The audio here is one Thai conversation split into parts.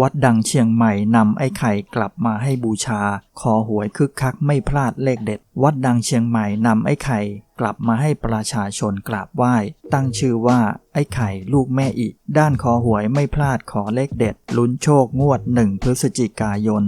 วัดดังเชียงใหม่นำไอ้ไข่กลับมาให้บูชาขอหวยคึกคักไม่พลาดเลขเด็ด วัดดังเชียงใหม่นำไอ้ไข่กลับมาให้ประชาชนกราบไหว้ ตั้งชื่อว่าไอ้ไข่ลูกแม่อิด้านขอหวยไม่พลาดขอเลขเด็ด ลุ้นโชคงวด 1 พฤศจิกายน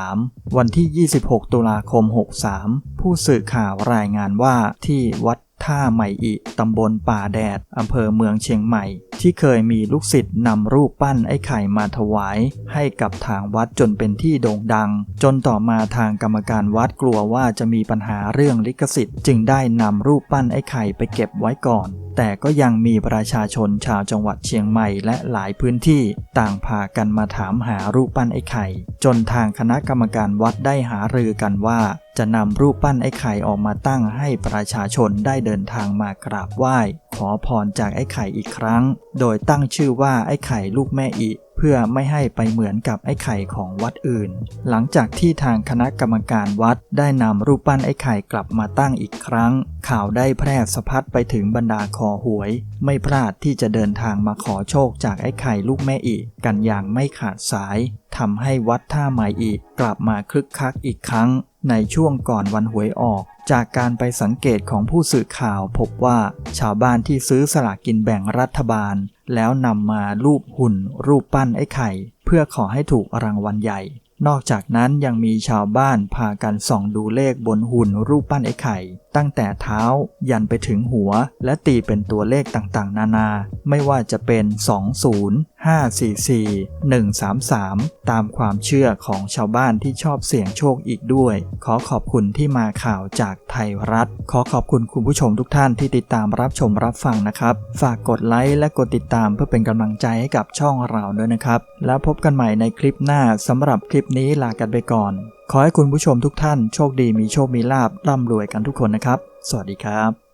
63 วันที่ 26 ตุลาคม 63 ผู้สื่อข่าวรายงานว่าที่วัด ท่าใหม่อิตำบลป่าแดด อำเภอเมืองเชียงใหม่ ที่เคยมีลูกศิษย์นำรูปปั้นไอ้ไข่มาถวาย ให้กับทางวัดจนเป็นที่โด่งดัง จนต่อมาทางกรรมการวัดกลัวว่าจะมีปัญหาเรื่องลิขสิทธิ์ จึงได้นำรูปปั้นไอ้ไข่ไปเก็บไว้ก่อน แต่ก็ยังมีประชาชนชาวจังหวัดเชียงใหม่และหลายพื้นที่ต่างพากันมาถามหารูปปั้นไอ้ไข่ จนทางคณะกรรมการวัดได้หารือกันว่า จะนำรูปปั้นไอ้ไข่ออกมาตั้งให้ประชาชนได้เดินทางมากราบไหว้ ขอพรจากไอ้ไข่อีกครั้ง โดยตั้งชื่อว่าไอ้ไข่ลูกแม่อิ เพื่อไม่ให้ไปเหมือนกับไอ้ไข่ของวัดอื่น หลังจากที่ทางคณะกรรมการวัดได้นำรูปปั้นไอ้ไข่กลับมาตั้งอีกครั้ง ข่าวได้แพร่สะพัดไปถึงบรรดาคอหวย ไม่พลาดที่จะเดินทางมาขอโชคจากไอ้ไข่ลูกแม่อีก กันอย่างไม่ขาดสาย ทำให้วัดท่าใหม่อีก กลับมาคึกคักอีกครั้ง ในช่วงก่อนวันหวยออก จากการไปสังเกตของผู้สื่อข่าวพบว่าชาวบ้านที่ซื้อสลากกินแบ่งรัฐบาล แล้วนำมารูปหุ่น รูปปั้นไอ้ไข่ เพื่อขอให้ถูกรางวัลใหญ่ นอกจากนั้นยังมีชาวบ้านพากันส่องดูเลขบนหุ่นรูปปั้นไอ้ไข่ ตั้งแต่เท้ายันไปถึงหัว และตีเป็นตัวเลขต่างๆ นานา ไม่ว่าจะเป็น 20 544 133 ตามความเชื่อของชาวบ้านที่ชอบเสี่ยงโชคอีกด้วย ขอขอบคุณที่มาข่าวจากไทยรัฐ ขอขอบคุณคุณผู้ชมทุกท่านที่ติดตามรับชมรับฟังนะครับ ฝากกดไลค์และกดติดตามเพื่อเป็นกำลังใจให้กับช่องเราด้วยนะครับ แล้วพบกันใหม่ในคลิปหน้าสำหรับคลิปนี้ลากันไปก่อน ขอให้คุณผู้ชมทุกท่านโชคดีมีโชคมีลาบร่ำรวยกันทุกคนนะครับ สวัสดีครับ